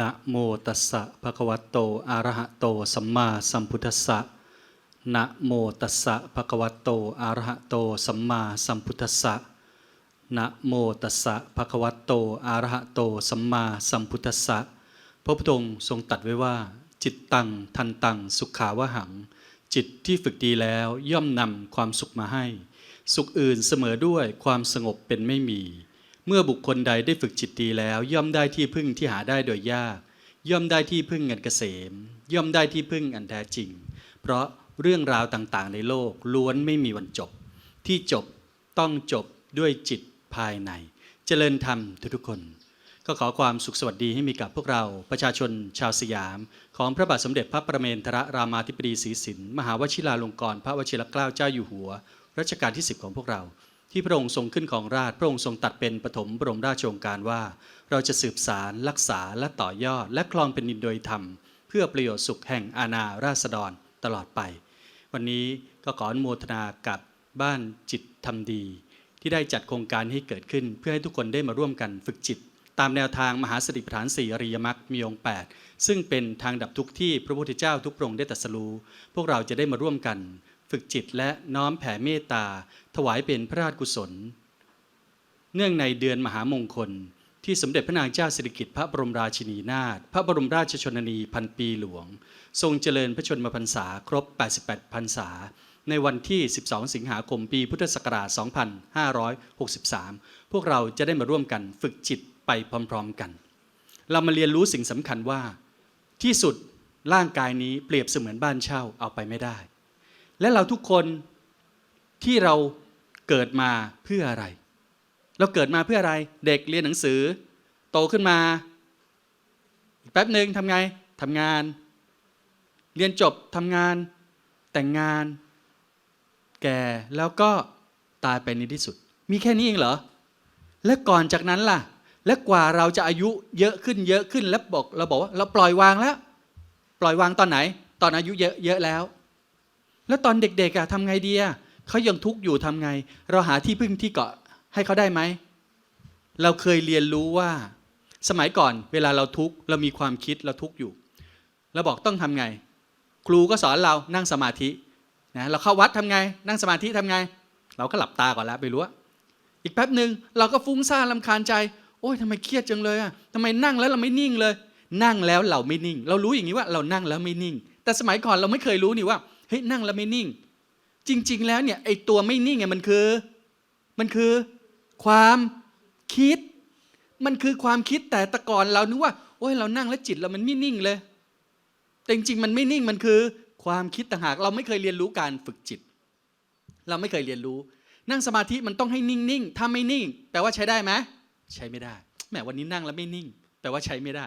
นะโมตัสสะภะคะวะโตอะระหะโตสัมมาสัมพุทธัสสะนะโมตัสสะภะคะวะโตอะระหะโตสัมมาสัมพุทธัสสะนะโมตัสสะภะคะวะโตอะระหะโตสัมมาสัมพุทธัสสะพระพุทธองค์ทรงตัดไว้ว่า จิตตังทันตังสุขาวหัง จิตที่ฝึกดีแล้วย่อมนำความสุขมาให้ สุขอื่นเสมอด้วยความสงบเป็นไม่มี เมื่อบุคคลใดได้ฝึกจิตดีแล้ว ย่อมได้ที่พึ่งที่หาได้โดยยาก ย่อมได้ที่พึ่งอันเกษม ย่อมได้ที่พึ่งอันแท้จริง เพราะเรื่องราวต่างๆ ในโลกล้วนไม่มีวันจบ ที่จบต้องจบด้วยจิตภายใน เจริญธรรมทุกๆคน ก็ขอความสุขสวัสดีให้มีกับพวกเราประชาชนชาวสยาม ของพระบาทสมเด็จพระประเมนทรรามาธิบดีศรีสินมหาวชิราลงกรณพระวชิรเกล้าเจ้าอยู่หัวรัชกาลที่ 10 ของพวกเรา ที่พระองค์ทรงขึ้นของราชพระองค์ทรงตัดเป็นปฐมบรมราชโองการว่า เราจะสืบสารรักษาและต่อยอด และคลองเป็นดินโดยธรรม เพื่อประโยชน์สุขแห่งอาณาราษฎรตลอดไป วันนี้ก็ขออนุโมทนากับบ้านจิตทำดี ที่ได้จัดโครงการให้เกิดขึ้น เพื่อให้ทุกคนได้มาร่วมกันฝึกจิต ตามแนวทางมหาสติปัฏฐานสี่อริยมรรคมีองค์ 8 ซึ่งเป็นทางดับทุกข์ที่พระพุทธเจ้าทุกพระองค์ได้ตรัสรู้พวกเราจะได้มาร่วมกัน ฝึกจิตและน้อมแผ่เมตตา ถวายเป็นพระราชกุศล เนื่องในเดือนมหามงคล ที่สมเด็จพระนางเจ้าสิริกิติ์พระบรมราชินีนาถพระบรมราชชนนีพันปีหลวง ทรงเจริญพระชนมพรรษาครบ 88 พรรษา ในวันที่ 12 สิงหาคมปีพุทธศักราช 2563 พวกเราจะได้มาร่วมกันฝึกจิตไปพร้อมๆกัน เรามาเรียนรู้สิ่งสำคัญว่า ที่สุดร่างกายนี้เปรียบเสมือนบ้านเช่าเอาไปไม่ได้ และเราทุกคนที่เราเกิดมาเพื่ออะไร เราเกิดมาเพื่ออะไร เด็กเรียนหนังสือ โตขึ้นมาอีกแป๊บหนึ่งทำไงทำงาน เรียนจบทำงาน แต่งงาน แก่แล้วก็ตายไปในที่สุด มีแค่นี้เองเหรอ และก่อนจากนั้นล่ะ และกว่าเราจะอายุเยอะขึ้นเยอะขึ้นแล้วบอกเราบอกว่าเราปล่อยวางแล้ว ปล่อยวางตอนไหน ตอนอายุเยอะเยอะแล้ว แล้วตอนเด็กๆอะทำไงดีอะเขายังทุกข์อยู่ทำไง เราหาที่พึ่งที่เกาะให้เขาได้ไหม เราเคยเรียนรู้ว่า สมัยก่อนเวลาเราทุกข์เรามีความคิดเราทุกข์อยู่เราบอกต้องทำไง ครูก็สอนเรานั่งสมาธินะเราเข้าวัดทำไง นั่งสมาธิทำไง เราก็หลับตาก่อนแล้วไปรู้อีกแป๊บหนึ่งเราก็ฟุ้งซ่านลำคาญใจ โอ้ยทำไมเครียดจังเลยอะทำไมนั่งแล้วเราไม่นิ่งเลย นั่งแล้วเราไม่นิ่ง เรารู้อย่างนี้ว่าเรานั่งแล้วไม่นิ่ง แต่สมัยก่อนเราไม่เคยรู้นี่ว่า ฮ้ยนั่งแล้วไม่นิ่ง จริง ๆ แล้วเนี่ยไอตัวไม่นิ่งเนี่ยมันคือ มันคือความคิด มันคือความคิดแต่ตะก่อนเรานึกว่าโอ้ยเรานั่งแล้วจิตเรามันไม่นิ่งเลย แต่จริงๆมันไม่นิ่งมันคือ ความคิดต่างหากเราไม่เคยเรียนรู้การฝึกจิต เราไม่เคยเรียนรู้ นั่งสมาธิมันต้องให้นิ่งๆถ้าไม่นิ่งแปลว่าใช้ได้ไหมใช้ไม่ได้แหมวันนี้นั่งแล้วไม่นิ่งแปลว่าใช้ไม่ได้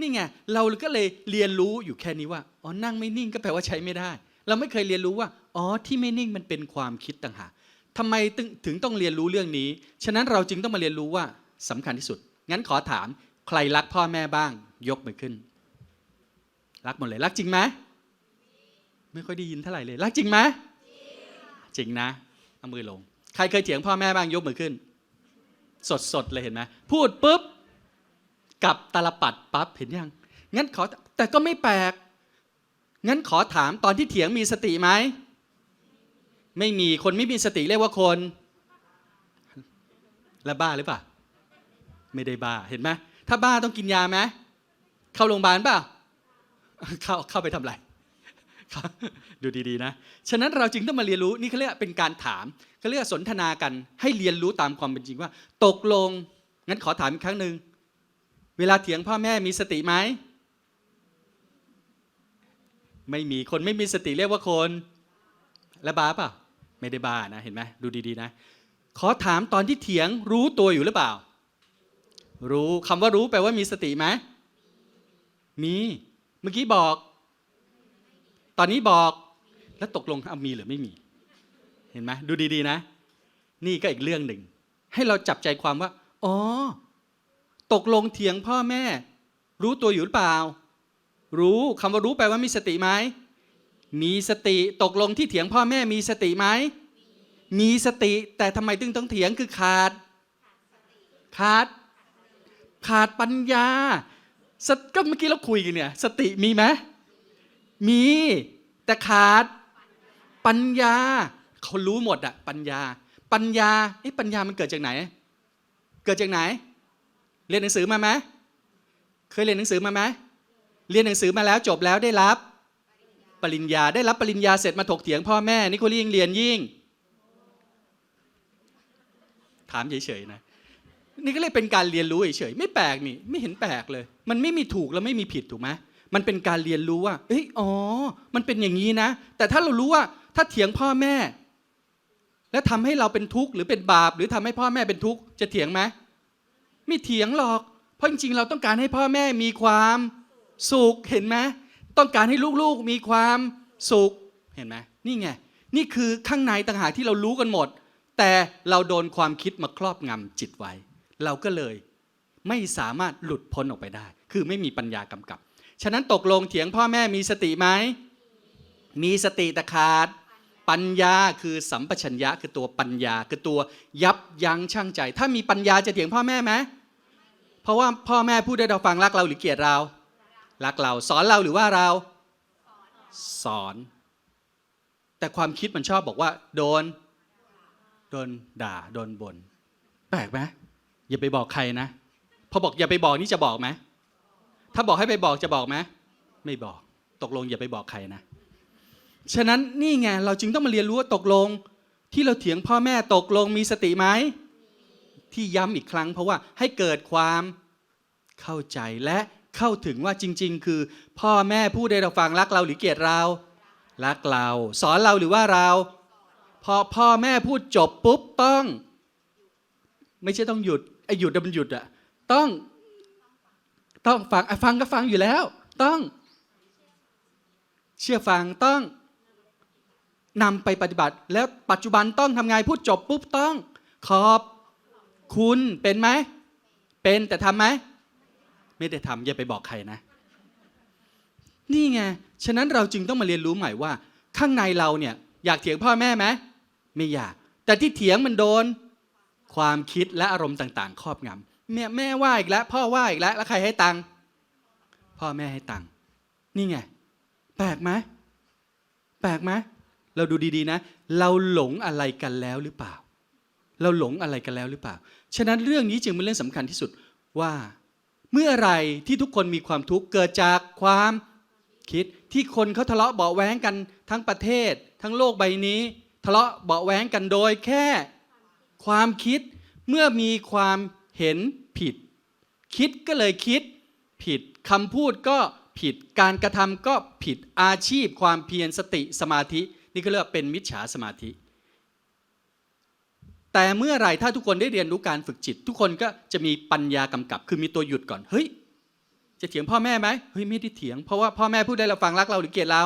นี่ไงเราก็เลยเรียนรู้อยู่แค่นี้ว่าอ๋อนั่งไม่นิ่งก็แปลว่าใช้ไม่ได้ เราไม่เคยเรียนรู้ว่า อ๋อ ที่ไม่นิ่งมันเป็นความคิดต่างหากทำไมถึงถึงต้องเรียนรู้เรื่องนี้ ฉะนั้นเราจึงต้องมาเรียนรู้ว่าสำคัญที่สุด งั้นขอถามใครรักพ่อแม่บ้าง ยกมือขึ้น รักหมดเลย รักจริงไหมไม่ค่อยได้ยินเท่าไหร่เลย รักจริงไหมจริงนะเอามือลง ใครเคยเถียงพ่อแม่บ้างยกมือขึ้น สดสดเลยเห็นไหมพูดปุ๊บกับตาลปัดปั๊บเห็นยังงั้นขอแต่ก็ไม่แปลก งั้นขอถามตอนที่เถียงมีสติไหม ไม่มีคนไม่มีสติเรียกว่าคน แล้วบ้าหรือเปล่า ไม่ได้บ้าเห็นไหมถ้าบ้าต้องกินยาไหมเข้าโรงพยาบาลเปล่าเข้าเข้าไปทำอะไรดูดีๆนะ ฉะนั้นเราจึงต้องมาเรียนรู้นี่เขาเรียกเป็นการถามเขาเรียกสนทนากันให้เรียนรู้ตามความเป็นจริงว่า ตกลง งั้นขอถามอีกครั้งหนึ่งเวลาเถียงพ่อแม่มีสติไหม ไม่มีคนไม่มีสติเรียกว่าคน และบ้าเปล่าไม่ได้บ้านะเห็นไหมดูดีๆนะ ขอถามตอนที่เถียงรู้ตัวอยู่หรือเปล่า รู้คำว่ารู้แปลว่ามีสติไหมมีเมื่อกี้บอก ตอนนี้บอกแล้วตกลงเอามีหรือไม่มี เห็นไหมดูดีๆนะ นี่ก็อีกเรื่องหนึ่ง ให้เราจับใจความว่า อ๋อ ตกลงเถียงพ่อแม่ รู้ตัวอยู่หรือเปล่า รู้คำว่ารู้แปลว่ามีสติไหมมีสติตกลงที่เถียงพ่อแม่มีสติไหมมีสติแต่ทำไมตึงต้องเถียงคือขาด ขาด ขาดปัญญาสก็เมื่อกี้เราคุยกันเนี่ย สติมีไหมมี แต่ขาดปัญญาเขารู้หมดอะปัญญา ปัญญาไอ้ปัญญามันเกิดจากไหน เกิดจากไหน เรียนหนังสือมาไหมเคยเรียนหนังสือมาไหม เรียนหนังสือมาแล้วจบแล้วได้รับปริญญาได้รับปริญญาเสร็จมาถกเถียงพ่อแม่นี่เขายิ่งเรียนยิ่ง ถามเฉยๆนะนี่ก็เลยเป็นการเรียนรู้เฉยๆไม่แปลกนี่ไม่เห็นแปลกเลย มันไม่มีถูกแล้วไม่มีผิดถูกไหมมันเป็นการเรียนรู้ว่าเอ้ยอ๋อ มันเป็นอย่างนี้นะ แต่ถ้าเรารู้ว่าถ้าเถียงพ่อแม่ แล้วทำให้เราเป็นทุกข์หรือเป็นบาป หรือทำให้พ่อแม่เป็นทุกข์จะเถียงไหมไม่เถียงหรอก เพราะจริงๆเราต้องการให้พ่อแม่มีความ สุขเห็นไหมต้องการให้ลูกๆมีความสุขเห็นไหมนี่ไงนี่คือข้างในต่างหากที่เรารู้กันหมด แต่เราโดนความคิดมาครอบงำจิตไว้ เราก็เลยไม่สามารถหลุดพ้นออกไปได้ คือไม่มีปัญญากำกับ ฉะนั้นตกลงเถียงพ่อแม่มีสติไหม มีสติแต่ขาด ปัญญาคือสัมปชัญญะคือตัวปัญญา คือตัวยับยั้งชั่งใจ ถ้ามีปัญญาจะเถียงพ่อแม่ไหม เพราะว่าพ่อแม่พูดให้เราฟังรักเราหรือเกลียดเรา รักเรา สอนเราหรือว่าเรา สอน แต่ความคิดมันชอบบอกว่า โดน โดนด่า โดนบน่นแปลกไหมอย่าไปบอกใครนะ พอบอกอย่าไปบอกนี่จะบอกไหมถ้าบอกให้ไปบอกจะบอกไหมไม่บอก ตกลงอย่าไปบอกใครนะ ฉะนั้นนี่ไงเราจึงต้องมาเรียนรู้ว่าตกลง ที่เราเถียงพ่อแม่ตกลงมีสติไหมที่ย้ำอีกครั้ง เพราะว่าให้เกิดความเข้าใจและ เข้าถึงว่าจริง ๆ คือพ่อแม่พูดให้เราฟังรักเราหรือเกลียดเรา รักเรา สอนเราหรือว่าเราพอพ่อแม่พูดจบปุ๊บต้อง ไม่ใช่ต้องหยุดไอ้หยุดมันหยุดอะต้อง ต้องฟังไอะฟังก็ฟังอยู่แล้ว ต้อง เชื่อฟังต้องนำไปปฏิบัติ แล้วปัจจุบันต้องทำไงพูดจบปุ๊บต้อง ขอบคุณเป็นไหม เป็นแต่ทำไหม ไม่ได้ทำอย่าไปบอกใครนะ นี่ไง ฉะนั้นเราจึงต้องมาเรียนรู้ใหม่ว่า ข้างในเราเนี่ย อยากเถียงพ่อแม่ไหมไม่อยาก แต่ที่เถียงมันโดน ความคิดและอารมณ์ต่าง ๆ ครอบงำแม่แม่ว่าอีกแล้ว พ่อว่าอีกแล้ว แล้วใครให้ตังค์พ่อแม่ให้ตังค์นี่ไง แปลกไหมแปลกไหมเราดูดีๆนะ เราหลงอะไรกันแล้วหรือเปล่า เราหลงอะไรกันแล้วหรือเปล่า ฉะนั้นเรื่องนี้จึงเป็นเรื่องสำคัญที่สุดว่า เมื่อไรที่ทุกคนมีความทุกข์เกิดจากความคิดที่คนเขาทะเลาะเบาแว้งกันทั้งประเทศ ทั้งโลกใบนี้ ทะเลาะเบาแว้งกันโดยแค่ ความคิดเมื่อมีความเห็นผิด คิดก็เลยคิดผิดคำพูดก็ผิดการกระทำก็ผิดอาชีพความเพียรสติสมาธิ นี่ก็เรียกว่าเป็นมิจฉาสมาธิ แต่เมื่อไรถ้าทุกคนได้เรียนรู้การฝึกจิต ทุกคนก็จะมีปัญญากำกับ คือมีตัวหยุดก่อนเฮ้ยจะเถียงพ่อแม่ไหมเฮ้ยไม่ได้เถียงเพราะว่าพ่อแม่พูดได้เราฟังรักเราหรือเกลียดเรา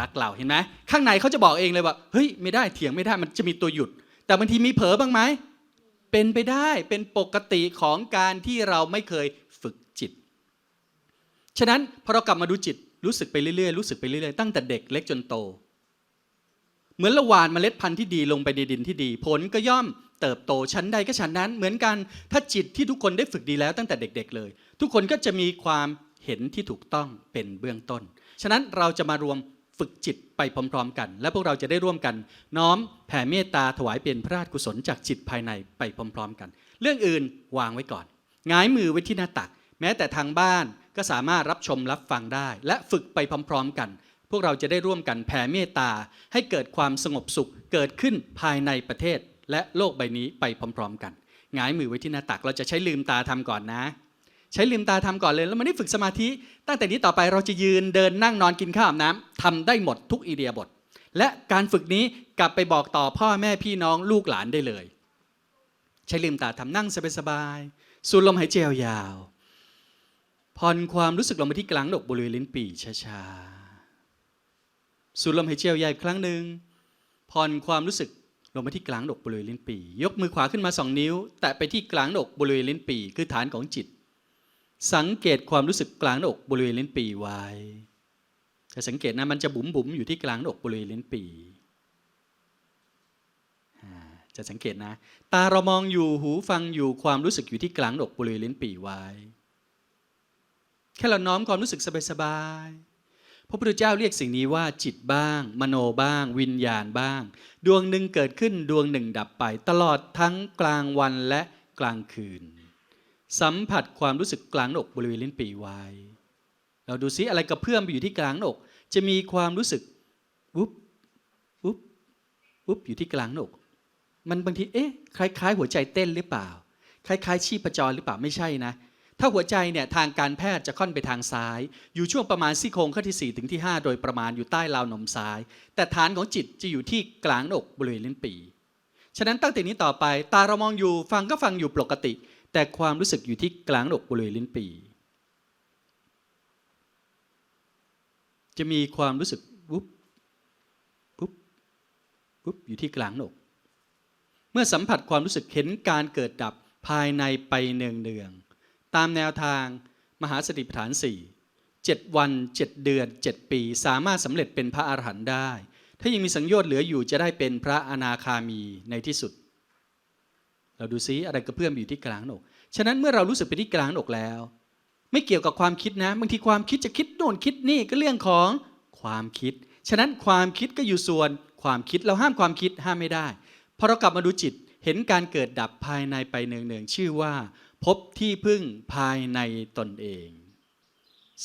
รักเราเห็นไหมข้างในเขาจะบอกเองเลยว่าเฮ้ยไม่ได้เถียงไม่ได้มันจะมีตัวหยุด แต่บางทีมีเผลอบ้างไหมเป็นไปได้เป็นปกติของการที่เราไม่เคยฝึกจิต ฉะนั้นพอเรากลับมาดูจิตรู้สึกไปเรื่อยๆรู้สึกไปเรื่อยๆตั้งแต่เด็กเล็กจนโต เหมือนละหวานเมล็ดพันธุ์ที่ดีลงไปในดินที่ดี ผลก็ย่อมเติบโตชั้นใดก็ชั้นนั้น เหมือนกันถ้าจิตที่ทุกคนได้ฝึกดีแล้วตั้งแต่เด็ก ๆ เลย ทุกคนก็จะมีความเห็นที่ถูกต้องเป็นเบื้องต้น ฉะนั้นเราจะมารวมฝึกจิตไปพร้อม ๆ กัน และพวกเราจะได้ร่วมกัน น้อมแผ่เมตตาถวายเป็นพระราชกุศลจากจิตภายในไปพร้อม ๆ กัน เรื่องอื่นวางไว้ก่อนงายมือไว้ที่หน้าตัก แม้แต่ทางบ้านก็สามารถรับชมรับฟังได้ และฝึกไปพร้อม ๆ กัน พวกเราจะได้ร่วมกันแผ่เมตตา ให้เกิดความสงบสุขเกิดขึ้นภายในประเทศ และโลกใบนี้ไปพร้อม ๆ กันหงายมือไว้ที่หน้าตักเราจะใช้ลืมตาทำก่อนนะ ใช้ลืมตาทำก่อนเลยแล้วมันได้ฝึกสมาธิ ตั้งแต่นี้ต่อไปเราจะยืนเดินนั่งนอนกินข้าวอาบน้ำทำได้หมดทุกอิเดียบท และการฝึกนี้กลับไปบอกต่อพ่อแม่พี่น้องลูกหลานได้เลย ใช้ลืมตาทำนั่งสบายๆสูดลมหายใจยาวผ่อนความรู้สึกลงมาที่กลางหนกบริเวณลิ้นปี่ช้าๆ สูดลมหายใจยาวๆอีกครั้งหนึ่งผ่อนความรู้สึกลงมาที่กลางหนกบริเวณลิ้นปี่ยกมือขวาขึ้นมาสองนิ้ว แตะไปที่กลางหนกบริเวณลิ้นปี่คือฐานของจิต สังเกตความรู้สึกกลางอกบริเวณลิ้นปี่ไว้จะสังเกตนะมันจะบุ๋มบุ๋มๆอยู่ที่กลางอกบริเวณลิ้นปี่จะสังเกตนะ ตาเรามองอยู่หูฟังอยู่ความรู้สึกอยู่ที่กลางอกบริเวณลิ้นปี่ไว้ แค่เราน้อมความรู้สึกสบายๆ ระพุทธเจ้าเรียกสิ่งนี้ว่าจิตบ้าง มโนบ้าง วิญญาณบ้าง ดวงหนึ่งเกิดขึ้นดวงหนึ่งดับไป ตลอดทั้งกลางวันและกลางคืน สัมผัสความรู้สึกกลางอกบริเวณลิ้นปี่ไว้เราดูซิอะไรกระเพื่อมไปอยู่ที่กลางอก จะมีความรู้สึกวุบวุบวุบอยู่ที่กลางอก มันบางทีเอ๊ะคล้ายๆ หัวใจเต้นหรือเปล่า คล้ายๆ ชีพจรหรือเปล่าไม่ใช่นะ ถ้าหัวใจเนี่ยทางการแพทย์จะค่อนไปทางซ้าย อยู่ช่วงประมาณซี่โครงข้อที่4ถึงที่ 5 โดยประมาณอยู่ใต้ราวนมซ้าย แต่ฐานของจิตจะอยู่ที่กลางอกบริเวณลิ้นปี่ฉะนั้นตั้งแต่นี้ต่อไป ตาเรามองอยู่ฟังก็ฟังอยู่ปกติ แต่ความรู้สึกอยู่ที่กลางอกบริเวณลิ้นปี่จะมีความรู้สึกวุบวุบวุบอยู่ที่กลางอก เมื่อสัมผัสความรู้สึกเห็นการเกิดดับภายในไปเนืองเนือง ตามแนวทางมหาสติปัฏฐานสี่เจ็ดวันเจ็ดเดือนเจ็ดปี สามารถสำเร็จเป็นพระอรหันต์ได้ ถ้ายังมีสังโยชน์เหลืออยู่จะได้เป็นพระอนาคามีในที่สุด เราดูซิอะไรกระเพื่อมอยู่ที่กลางอกฉะนั้นเมื่อเรารู้สึกไปที่กลางอกแล้ว ไม่เกี่ยวกับความคิดนะบางทีความคิดจะคิดโน่นคิดนี่ก็เรื่องของความคิด ฉะนั้นความคิดก็อยู่ส่วนความคิดเราห้ามความคิดห้ามไม่ได้พอเรากลับมาดูจิตเห็นการเกิดดับภายในไปเนืองๆชื่อว่า พบที่พึ่งภายในตนเอง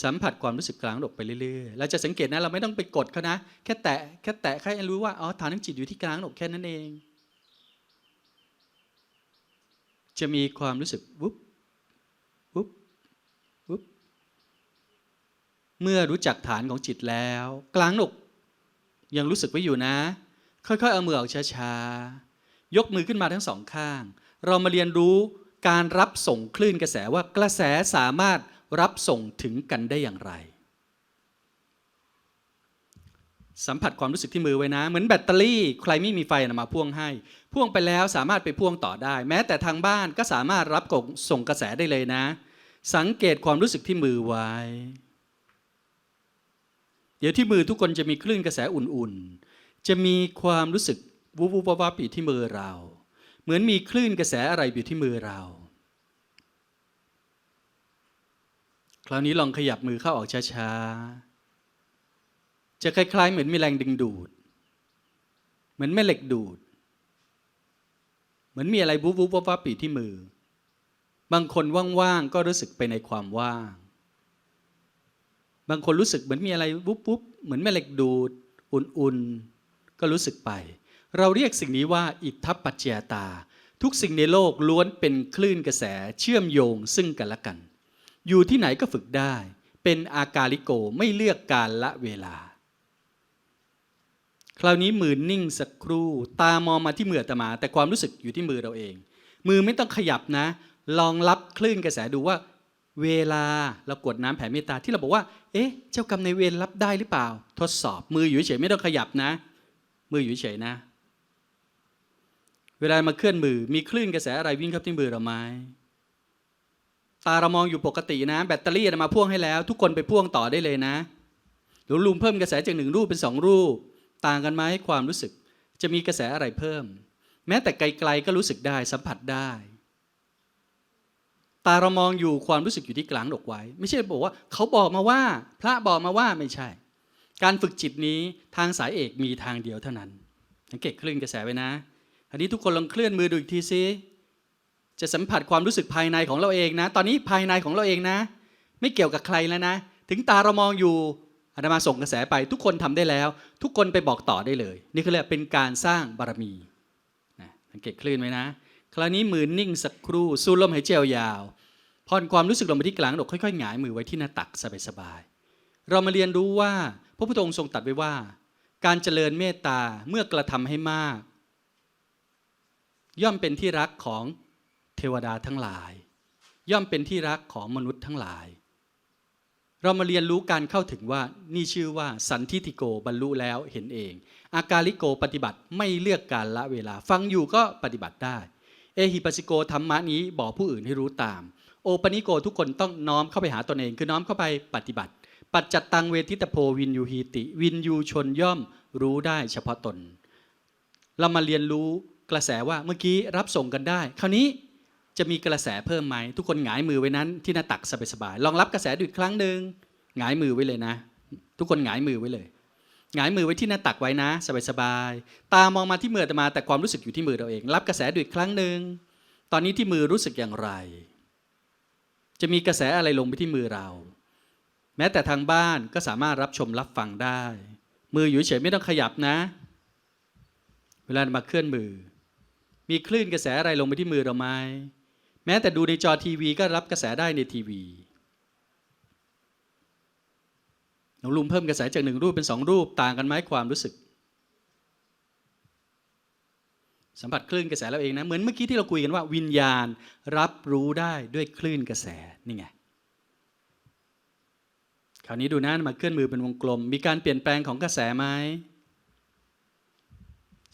สัมผัสความรู้สึกกลางหน้าอกไปเรื่อยๆเราจะสังเกตนะเราไม่ต้องไปกดเขานะ แค่แตะแค่แตะแค่รู้ว่าอ๋อฐานของจิตอยู่ที่กลางหน้าอกแค่นั้นเอง จะมีความรู้สึกวุบวุบวุบเมื่อรู้จักฐานของจิตแล้ว กลางหน้าอกยังรู้สึกไว้อยู่นะ ค่อยๆเอามือออกช้าๆยกมือขึ้นมาทั้งสองข้าง เรามาเรียนรู้ การรับส่งคลื่นกระแสว่ากระแสสามารถรับส่งถึงกันได้อย่างไร สัมผัสความรู้สึกที่มือไว้นะ เหมือนแบตเตอรี่ ใครไม่มีไฟนะมาพ่วงให้ พ่วงไปแล้วสามารถไปพ่วงต่อได้ แม้แต่ทางบ้านก็สามารถรับกส่งกระแสได้เลยนะ สังเกตความรู้สึกที่มือไว้ เดี๋ยวที่มือทุกคนจะมีคลื่นกระแสอุ่นๆ จะมีความรู้สึกวุบวุบวับวับอยู่ที่มือเรา เหมือนมีคลื่นกระแสอะไรอยู่ที่มือเรา คราวนี้ลองขยับมือเข้าออกช้าๆ จะคล้ายๆ เหมือนมีแรงดึงดูด เหมือนแม่เหล็กดูด เหมือนมีอะไรวุบวุบวับวับอยู่ที่มือ บางคนว่างๆ ก็รู้สึกไปในความว่าง บางคนรู้สึกเหมือนมีอะไรวุบวุบเหมือนแม่เหล็กดูด อุ่นๆ ก็รู้สึกไป เราเรียกสิ่งนี้ว่าอิทธปัจเจยตา ทุกสิ่งในโลกล้วนเป็นคลื่นกระแสเชื่อมโยงซึ่งกันและกัน อยู่ที่ไหนก็ฝึกได้ เป็นอากาลิโกไม่เลือกการละเวลา คราวนี้มือนิ่งสักครู่ตามองมาที่มือตมา แต่ความรู้สึกอยู่ที่มือเราเอง มือไม่ต้องขยับนะ ลองรับคลื่นกระแสดูว่า เวลาเรากดน้ำแผ่เมตตาที่เราบอกว่า เอ๊ะ เจ้ากรรมในเวรรับได้หรือเปล่า ทดสอบมืออยู่เฉยไม่ต้องขยับนะ มืออยู่เฉยนะ เวลามาเคลื่อนมือ มีคลื่นกระแสอะไรวิ่งเข้าที่มือเราไหมตาเรามองอยู่ปกตินะ แบตเตอรี่มาพ่วงให้แล้ว ทุกคนไปพ่วงต่อได้เลยนะหรือลุมเพิ่มกระแสจากหนึ่งรูปเป็นสองรูป ต่างกันไหมความรู้สึก จะมีกระแสอะไรเพิ่ม แม้แต่ไกลๆก็รู้สึกได้สัมผัสได้ ตาเรามองอยู่ความรู้สึกอยู่ที่กลางอกไว้ ไม่ใช่บอกว่า เขาบอกมาว่า พระบอกมาว่าไม่ใช่ การฝึกจิตนี้ทางสายเอกมีทางเดียวเท่านั้นสังเกตคลื่นกระแสไว้นะ อันนี้ทุกคนลองเคลื่อนมือดูอีกทีซิจะสัมผัสความรู้สึกภายในของเราเองนะ ตอนนี้ภายในของเราเองนะ ไม่เกี่ยวกับใครแล้วนะ ถึงตาเรามองอยู่อาตมาส่งกระแสไป ทุกคนทำได้แล้ว ทุกคนไปบอกต่อได้เลย นี่คือเรียกเป็นการสร้างบารมีนะสังเกตคลื่นไว้นะ คราวนี้มือนิ่งสักครู่สูดลมหายใจยาวผ่อนความรู้สึกลงมาที่กลางอกค่อยๆหงายมือไว้ที่หน้าตักสบายๆเรามาเรียนรู้ว่าพระพุทธองค์ทรงตรัสไว้ว่า การเจริญเมตตาเมื่อกระทำให้มาก ย่อมเป็นที่รักของเทวดาทั้งหลาย ย่อมเป็นที่รักของมนุษย์ทั้งหลาย เรามาเรียนรู้การเข้าถึงว่านี่ชื่อว่าสันทิติโกบรรลุแล้วเห็นเอง อากาลิโกปฏิบัติไม่เลือกการละเวลา ฟังอยู่ก็ปฏิบัติได้ เอหิปัสิโกธรรมะนี้บอกผู้อื่นให้รู้ตาม โอปนิโกทุกคนต้องน้อมเข้าไปหาตนเองคือน้อมเข้าไปปฏิบัติ ปัจจัตตังเวทิตโพวินยูฮีติ วินยูชนย่อมรู้ได้เฉพาะตน เรามาเรียนรู้ กระแสว่าเมื่อกี้รับส่งกันได้ คราวนี้จะมีกระแสเพิ่มไหมทุกคนหงายมือไว้นั้นที่หน้าตักสบายๆลองรับกระแสดูอีกครั้งหนึ่งหงายมือไว้เลยนะ ทุกคนหงายมือไว้เลยหงายมือไว้ที่หน้าตักไว้นะสบายๆตามองมาที่มืออาตมาแต่ความรู้สึกอยู่ที่มือเราเอง รับกระแสดูอีกครั้งหนึ่งตอนนี้ที่มือรู้สึกอย่างไร จะมีกระแสอะไรลงไปที่มือเรา แม้แต่ทางบ้านก็สามารถรับชมรับฟังได้ มืออยู่เฉยไม่ต้องขยับนะ เวลามาเคลื่อนมือ มีคลื่นกระแสอะไรลงไปที่มือเราไหมแม้แต่ดูในจอทีวีก็รับกระแสได้ในทีวีหลวงลุงเพิ่มกระแสจากหนึ่งรูปเป็นสองรูปต่างกันไหมความรู้สึก สัมผัสคลื่นกระแสเราเองนะเหมือนเมื่อกี้ที่เราคุยกันว่า วิญญาณรับรู้ได้ด้วยคลื่นกระแสนี่ไงคราวนี้ดูนะมาเคลื่อนมือเป็นวงกลม มีการเปลี่ยนแปลงของกระแสไหม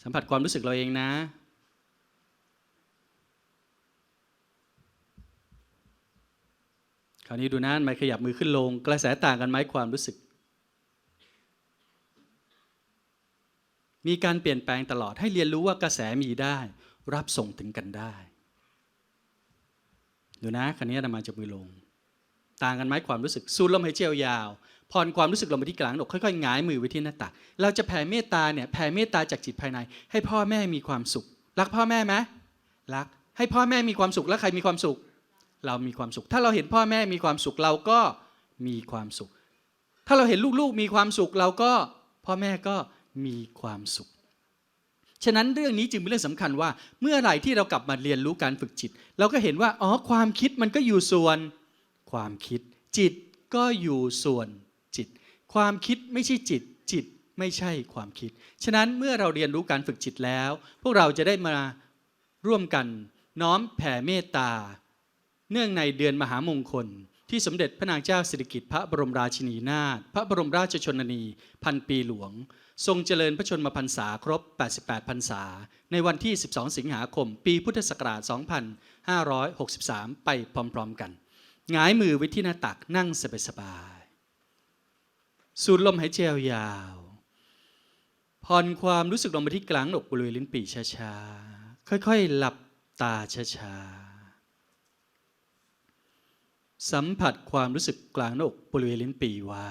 สัมผัสความรู้สึกเราเองนะ คราวนี้ดูนะมาขยับมือขึ้นลง กระแสต่างกันไหมความรู้สึก มีการเปลี่ยนแปลงตลอดให้เรียนรู้ว่ากระแสมีได้ รับส่งถึงกันได้ ดูนะคราวนี้นำมาจากมือลง ต่างกันไหมความรู้สึกสูดลมหายใจยาวผ่อนความรู้สึกลงไปที่กลางอกค่อยๆหงายมือไว้ที่หน้าตักเราจะแผ่เมตตาเนี่ยแผ่เมตตาจากจิตภายใน ให้พ่อแม่มีความสุข รักพ่อแม่ไหมรักให้พ่อแม่มีความสุขแล้วใครมีความสุข เรามีความสุข ถ้าเราเห็นพ่อแม่มีความสุขเราก็มีความสุข ถ้าเราเห็นลูกๆมีความสุขเราก็พ่อแม่ก็มีความสุข ฉะนั้นเรื่องนี้จึงเป็นเรื่องสำคัญว่า เมื่อไหร่ที่เรากลับมาเรียนรู้การฝึกจิต เราก็เห็นว่าอ๋อความคิดมันก็อยู่ส่วนความคิด จิตก็อยู่ส่วนจิต ความคิดไม่ใช่จิต จิตไม่ใช่ความคิด ฉะนั้นเมื่อเราเรียนรู้การฝึกจิตแล้ว พวกเราจะได้มาร่วมกันน้อมแผ่เมตตา เนื่องในเดือนมหามงคล ที่สมเด็จพระนางเจ้าสิริกิติ์พระบรมราชินีนาถพระบรมราชชนนี พันปีหลวง ทรงเจริญพระชนมพรรษาครบ 88 พรรษา ในวันที่ 12 สิงหาคม ปีพุทธศักราช 2563 ไปพร้อมๆกันหงายมือไว้ที่หน้าตักนั่งสบายๆสูดลมหายใจยาวผ่อนความรู้สึกลงมาที่กลางอกบริเวณลิ้นปี่ช้าๆ ค่อยๆ หลับตาช้าๆ สัมผัสความรู้สึกกลางหน้าอกบริเวณลิ้นปี่ไว้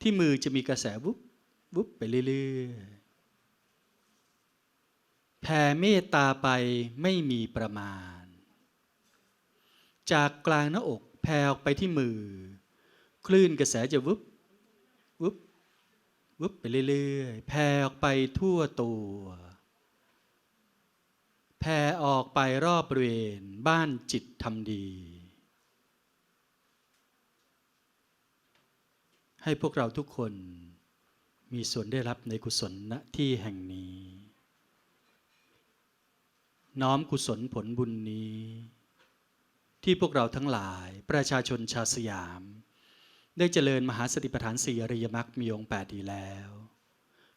ที่มือจะมีกระแสวุบวุบไปเรื่อยๆ แผ่เมตตาไปไม่มีประมาณ จากกลางหน้าอกแผ่ออกไปที่มือ คลื่นกระแสจะวุบวุบวุบไปเรื่อยๆ แผ่ออกไปทั่วตัว แผ่ออกไปรอบบริเวณบ้านจิตทำดี ให้พวกเราทุกคนมีส่วนได้รับในกุศลณที่แห่งนี้ น้อมกุศลผลบุญนี้ ที่พวกเราทั้งหลายประชาชนชาวสยาม ได้เจริญมหาสติปัฏฐานสี่อริยมรรคมีองค์แปดดีแล้ว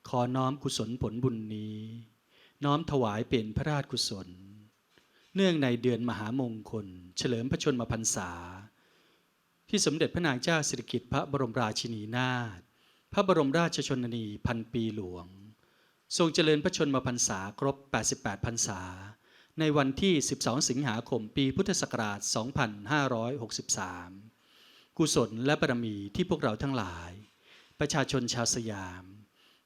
ขอน้อมกุศลผลบุญนี้ น้อมถวายเป็นพระราชกุศล เนื่องในเดือนมหามงคล เฉลิมพระชนมพรรษา ที่สมเด็จพระนางเจ้าสิริกิติ์พระบรมราชินีนาถพระบรมราชชนนีพันปีหลวง ทรงเจริญพระชนมพรรษาครบ 88พรรษา ในวันที่ 12 สิงหาคมปีพุทธศักราช 2563 กุศลและบารมีที่พวกเราทั้งหลาย ประชาชนชาวสยาม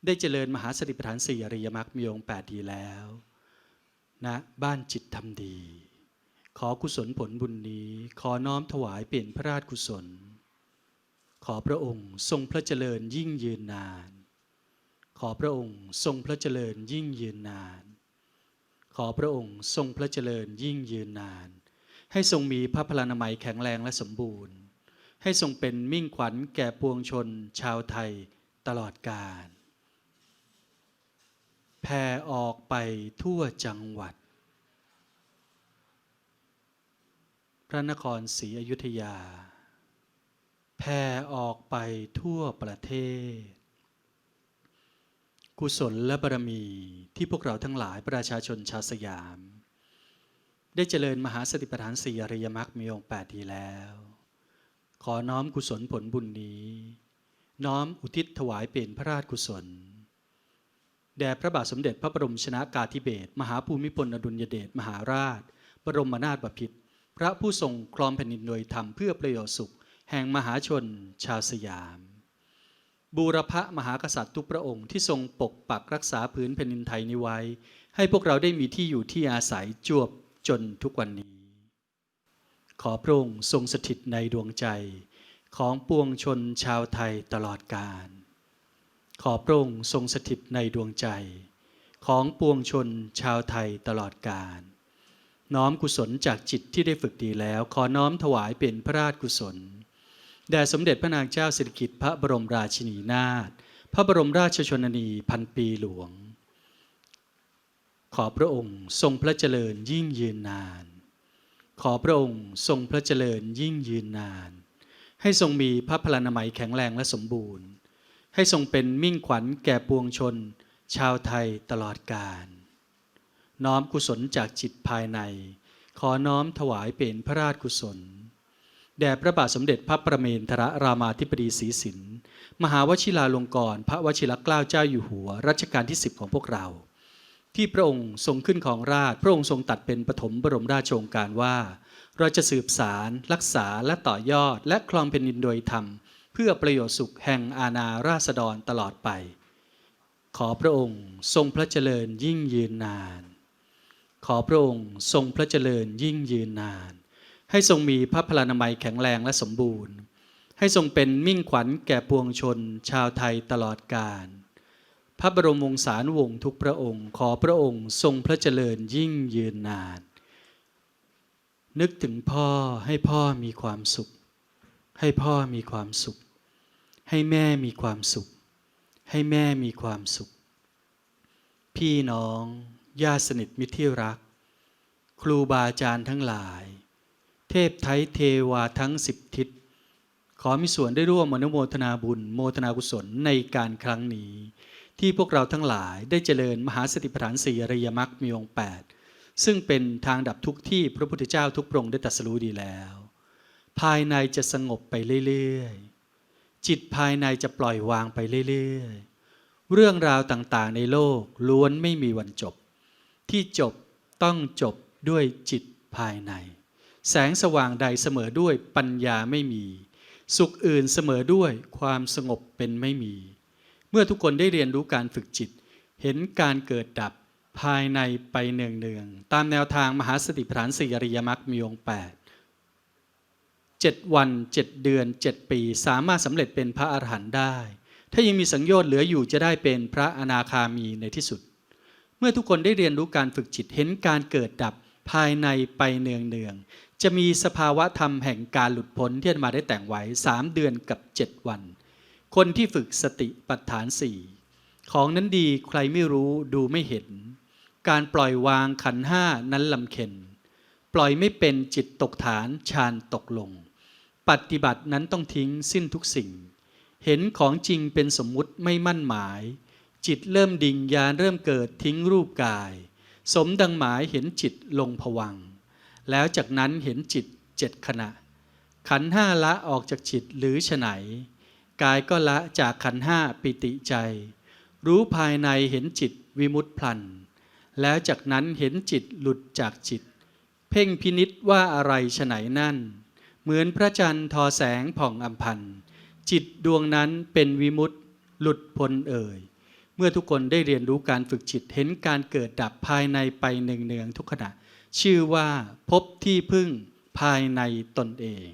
ได้เจริญมหาสติปัฏฐานสี่อริยมรรคมีองค์แปดดีแล้วนะบ้านจิตทำดี ขอกุศลผลบุญนี้ ขอน้อมถวายเปลี่ยนพระราชกุศล ขอพระองค์ทรงพระเจริญยิ่งยืนนาน ขอพระองค์ทรงพระเจริญยิ่งยืนนาน ขอพระองค์ทรงพระเจริญยิ่งยืนนาน ให้ทรงมีพระพลานามัยแข็งแรงและสมบูรณ์ ให้ทรงเป็นมิ่งขวัญแก่ปวงชนชาวไทยตลอดกาล แผ่ออกไปทั่วจังหวัด พระนครศรีอยุธยา แผ่ออกไปทั่วประเทศ กุศลและบารมีที่พวกเราทั้งหลายประชาชนชาวสยาม ได้เจริญมหาสติปัฏฐานสี่อริยมรรคมีองค์แปดดีแล้ว ขอน้อมกุศลผลบุญนี้ น้อมอุทิศถวายเป็นพระราชกุศล แด่พระบาทสมเด็จพระบรมชนากาธิเบศรมหาภูมิพลอดุลยเดชมหาราช บรมนาถบพิตรพระผู้ทรงครองแผ่นดินโดยธรรมเพื่อประโยชน์สุข แห่งมหาชนชาวสยาม บูรพะมหากษัตริย์ทุกพระองค์ที่ทรงปกปักรักษาพื้นแผ่นดินไทยนี้ไว้ ให้พวกเราได้มีที่อยู่ที่อาศัยจวบจนทุกวันนี้ ขอพระองค์ทรงสถิตในดวงใจ ของปวงชนชาวไทยตลอดกาล ขอพระองค์ทรงสถิตในดวงใจ ของปวงชนชาวไทยตลอดกาลน้อมกุศลจากจิตที่ได้ฝึกดีแล้ว ขอน้อมถวายเป็นพระราชกุศลแด่สมเด็จพระนางเจ้าสิริกิติ์พระบรมราชินีนาถพระบรมราชชนนีพันปีหลวง ขอพระองค์ทรงพระเจริญยิ่งยืนนาน ขอพระองค์ทรงพระเจริญยิ่งยืนนาน ให้ทรงมีพระพลานามัยแข็งแรงและสมบูรณ์ ให้ทรงเป็นมิ่งขวัญแก่ปวงชน ชาวไทยตลอดกาลน้อมกุศลจากจิตภายใน ขอน้อมถวายเป็นพระราชกุศล แด่พระบาทสมเด็จพระประเมนทรรามาธิบดีศรีสินมหาวชิราลงกรณพระวชิรเกล้าเจ้าอยู่หัว รัชกาลที่ 10 ของพวกเรา ที่พระองค์ทรงขึ้นของราชพระองค์ทรงตัดเป็นปฐมบรมราชโองการว่า เราจะสืบสาร รักษาและต่อยอด และครองแผ่นดินโดยธรรม พื่อประโยชน์สุขแห่งอาณาราษฎรตลอดไป ขอพระองค์ทรงพระเจริญยิ่งยืนนาน ขอพระองค์ทรงพระเจริญยิ่งยืนนาน ให้ทรงมีพระพลานามัยแข็งแรงและสมบูรณ์ ให้ทรงเป็นมิ่งขวัญแก่ปวงชนชาวไทยตลอดกาล พระบรมวงศานุวงศ์ทุกพระองค์ ขอพระองค์ทรงพระเจริญยิ่งยืนนาน นึกถึงพ่อให้พ่อมีความสุข ให้พ่อมีความสุข ให้แม่มีความสุข ให้แม่มีความสุข พี่น้อง ญาติสนิทมิตรที่รัก ครูบาอาจารย์ทั้งหลาย เทพไทยเทวาทั้งสิบทิศ ขอมีส่วนได้ร่วมอนุโมทนาบุญ โมทนากุศลในการครั้งนี้ ที่พวกเราทั้งหลายได้เจริญมหาสติปัฏฐานสี่อริยมรรคมีองค์แปดซึ่งเป็นทางดับทุกข์ที่พระพุทธเจ้าทุกพระองค์ได้ตรัสรู้ดีแล้ว ภายในจะสงบไปเรื่อยๆ จิตภายในจะปล่อยวางไปเรื่อยๆ เรื่องราวต่างๆในโลกล้วนไม่มีวันจบ ที่จบต้องจบด้วยจิตภายใน แสงสว่างใดเสมอด้วยปัญญาไม่มี สุขอื่นเสมอด้วยความสงบเป็นไม่มี เมื่อทุกคนได้เรียนรู้การฝึกจิต เห็นการเกิดดับภายในไปเนืองๆ ตามแนวทางมหาสติปัฏฐานสี่อริยมรรคมีองค์แปด เจ็ดวันเจ็ดเดือนเจ็ดปี สามารถสำเร็จเป็นพระอรหันต์ได้ ถ้ายังมีสังโยชน์เหลืออยู่จะได้เป็นพระอนาคามีในที่สุด เมื่อทุกคนได้เรียนรู้การฝึกจิตเห็นการเกิดดับภายในไปเนืองๆจะมีสภาวะธรรมแห่งการหลุดพ้นที่ามาได้แต่งไว้สามเดือนกับเจ็ดวัน คนที่ฝึกสติปัฏฐานสี่ของนั้นดีใครไม่รู้ดูไม่เห็น การปล่อยวางขันห้านั้นลำเค็น ปล่อยไม่เป็นจิตตกฐานฌานตกลง ปฏิบัตินั้นต้องทิ้งสิ้นทุกสิ่ง เห็นของจริงเป็นสมมุติไม่มั่นหมาย จิตเริ่มดิ่งยานเริ่มเกิดทิ้งรูปกาย สมดังหมายเห็นจิตลงผวัง แล้วจากนั้นเห็นจิตเจ็ดขณะ ขันห้าละออกจากจิตหรือฉไหน กายก็ละจากขันห้าปิติใจ รู้ภายในเห็นจิตวิมุตพลัน แล้วจากนั้นเห็นจิตหลุดจากจิต เพ่งพินิษว่าอะไรฉไหนนั่น เหมือนพระจันทร์ทอแสงผ่องอัมพันธ์จิตดวงนั้นเป็นวิมุตต์หลุดพ้นเอ่ย เมื่อทุกคนได้เรียนรู้การฝึกจิตเห็นการเกิดดับภายในไปเนืองๆทุกขณะ ชื่อว่าพบที่พึ่งภายในตนเอง